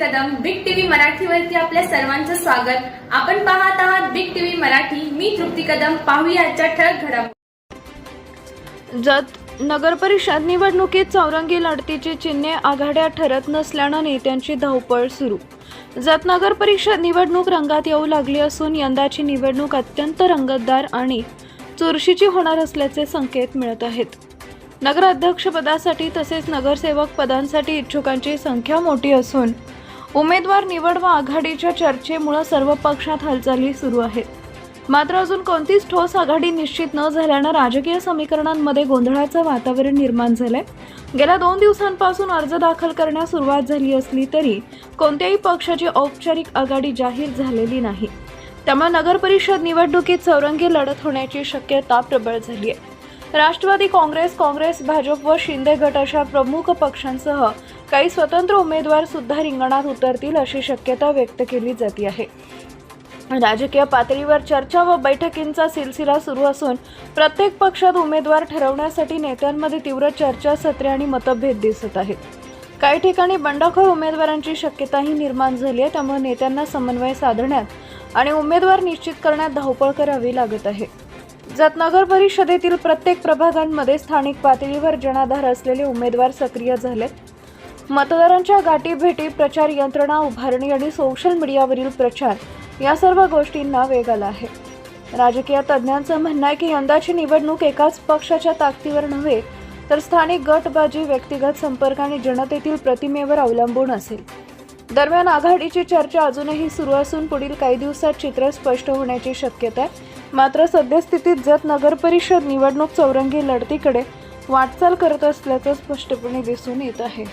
Kadam big TV मराठीवरती आपल्या सर्वांचं स्वागत. आपण पाहत आहात बिग टीव्ही मराठी. मी तृप्ती कदम. पाहूया आजच्या ठळक घडामोडी. जत नगरपरिषद निवडणुकीत चौरंगी लढतीची चिन्हे आघाड्या ठरत नसल्यानं नेत्यांची धावपळ सुरू. जत नगर परिषद निवडणूक रंगात येऊ लागली असून यंदाची निवडणूक अत्यंत रंगतदार आणि चुरशीची होणार असल्याचे संकेत मिळत आहेत. नगराध्यक्षपदासाठी तसेच नगरसेवक पदांसाठी इच्छुकांची संख्या मोठी असून उमेदवार निवड व आघाडीच्या चर्चेमुळे सर्व पक्षात हालचाली सुरू आहेत. मात्र अजून कोणतीच ठोस आघाडी निश्चित न झाल्यानं राजकीय समीकरणांमध्ये गोंधळाचं वातावरण निर्माण झालंय. गेल्या दोन दिवसांपासून अर्ज दाखल करण्यास सुरुवात झाली असली तरी कोणत्याही पक्षाची औपचारिक आघाडी जाहीर झालेली नाही. त्यामुळे नगरपरिषद निवडणुकीत चौरंगी लढत होण्याची शक्यता प्रबळ झाली आहे राष्ट्रवादी काँग्रेस काँग्रेस भाजप व शिंदे गट अशा प्रमुख पक्षांसह काही स्वतंत्र उमेदवार सुद्धा रिंगणात उतरतील अशी शक्यता व्यक्त केली जाते आहे. राजकीय पातळीवर चर्चा व बैठकींचा सिलसिला सुरू असून प्रत्येक पक्षात उमेदवार ठरवण्यासाठी नेत्यांमध्ये तीव्र चर्चासत्रे आणि मतभेद दिसत आहेत. काही ठिकाणी बंडखोर उमेदवारांची शक्यताही निर्माण झाली आहे त्यामुळे नेत्यांना समन्वय साधण्यात आणि उमेदवार निश्चित करण्यात धावपळ करावी लागत आहे. जत नगर परिषदेतील प्रत्येक प्रभागांमध्ये स्थानिक पातळीवर जनाधार असलेले उमेदवार सक्रिय झालेत. मतदारांच्या गाठी भेटी प्रचार यंत्रणा उभारणी आणि सोशल मीडियावरील प्रचार या सर्व गोष्टींना वेग आला आहे. राजकीय तज्ज्ञांचं म्हणणं आहे की यंदाची निवडणूक एकाच पक्षाच्या ताकदीवर नव्हे तर स्थानिक गटबाजी व्यक्तिगत संपर्क आणि जनतेतील प्रतिमेवर अवलंबून असेल. दरम्यान आघाडीची चर्चा अजूनही सुरू असून पुढील काही दिवसात चित्र स्पष्ट होण्याची शक्यता आहे. मात्र सद्यस्थितीत जत नगर परिषद निवडणूक चौरंगी लढतीकडे वाटचाल करत असल्याचं स्पष्टपणे दिसून येत आहे.